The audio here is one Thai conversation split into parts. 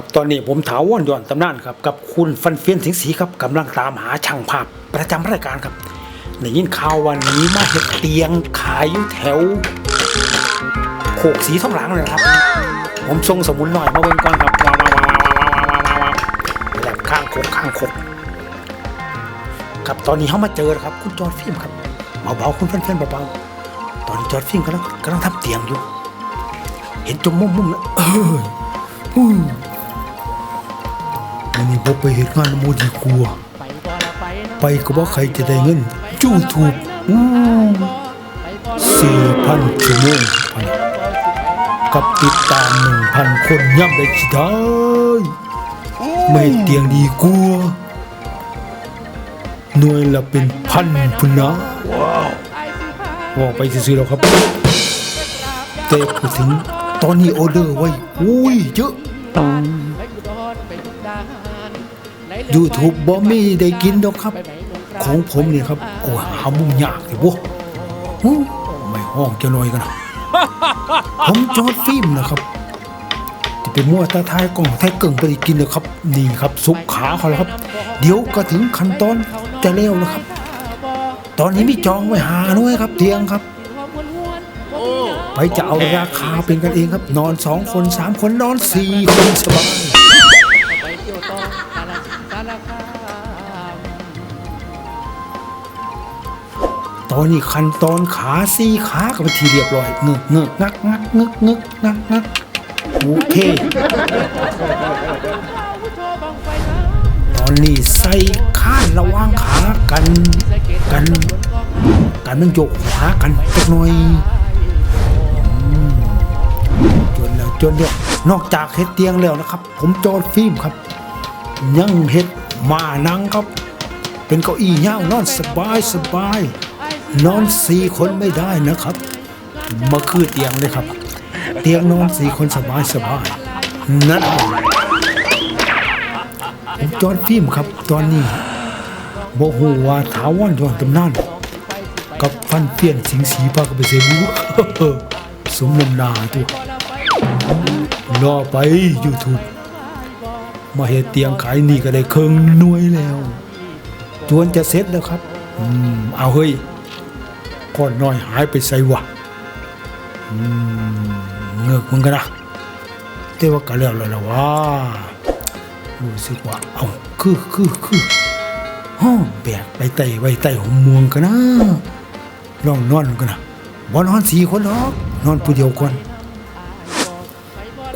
ครับตอนนี้ผมถาวรย้อนตำนานครับกับคุณฟันเฟียนสิงสีครับกำลังตามหาช่างภาพประจำรายการครับในยินข่าววันนี้มาเห็นเตียงขายอยู่แถวโขกสีท้องหลังเลยครับ ผมทรงสมุนหน่อยมาเบิ่งก่อนครับว้าวว้าวว้าวว้าวว้าวแหลข้างโขกข้างโขกครับตอนนี้เขามาเจอครับ คุณจอร์ดฟิล์มครับเบาๆคุณเพื่อนๆเบาๆตอนนี้จอร์ดฟิล์มกำลังกำลังทำเตียงอยู่ เห็นจมมุมมุมนะเออ อันนี้ผมไปเห็นงานโมดีกลัวไปบ่ละไปก็บอกใครจะได้เงินจู้ถูกอู้สี่พันชั่วโมงพันกับติดตามหนึ่งพันคนย่ำได้สิได้ไม่เตียงดีกลัวาหน่วยละเป็นพันพุนนะว่าวไปซื้อๆแล้วครับแต่พูดถึงตอนนี้ออเดอร์ไว้อุ้ยเยอะ ไหนเลือกยูทูบบ่มีได้กินดอกครับไปไหนลงกลาของผมเนี่ยครับโอ้หามุมยากสิบ่หูไม่ห้องจะลอยกันนะผมจอดฟิล์มนะครับจะเป็นมั่วตาทายกล่องไทยเกิ่งไปกินเลยครับ นี่ครับสุกขาเขาแล้วครับ เดี๋ยวก็ถึงขั้นตอนจะเร็วแล้วครับ ตอนนี้มีจองไว้หาด้วยครับเตียงครับไปจะเอาราคาเป็นกันเองครับ นอนสองคนสามคนนอนสี่คนสบาย อนนี้ขั้นตอนขาสี่ขากับทีเรียบร้อยเงึกเงึกงักงักงึกงึกงักงักโอเค ตอนนี้ใส่ข้านระว่างขากัน กัน กันมันโยกขากันจักหน่อยจนแล้วจนเนี่ยนอกจากเฮ็ดเตียงแล้วนะครับ ผมจอดฟิล์มครับ ยังเฮ็ดมานังครับ เป็นเก้าอี้ย่างนอนสบายสบาย นอนสี่คนไม่ได้นะครับมาคือเตียงเลยครับ เตียงนอนสี่คนสบายสบายนั่นผมจอดฟิล์มครับ ตอนนี้โมโหว่าถาวรย้อนตำนานกับฟันเปลี่ยนสิงสีพากไปเสียรู้สมนำนาตัวรอไป YouTube มาเฮ็ดเตียงขายนี่ก็ได้เครื่องน่วยแล้ว จวนจะเสร็จแล้วครับ อืม เอาเฮ้ย ก้อนน้อยหายไปใส่วะอืมเงือกมึงกันนะแต่ว่าก็แล้วแล้วล่ะว่ารู้สึกว่าเอาคือคือคือห้องแบกไปไต่ไว้ไต่หัวมวงกันนะลองนอนกันนะบ่นอนสี่คนหรอกนอนผู้เดียวก่อน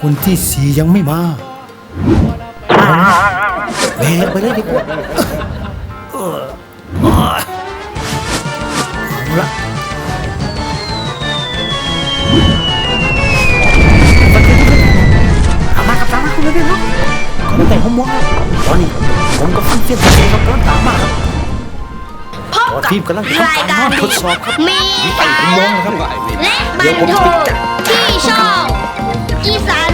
คนที่สี่ยังไม่มาแบกไปเลยดีกว่าเอาละ ผมมองแล้วตอนนี้ผมกับฟันเฟียนตัวเองกำลังตามมาครับพบตอนกับทีมกำลังทำรายการการทดสอบครับมีมีไต่ผมมองนะครับและบันเทิงที่ช่องอีสาน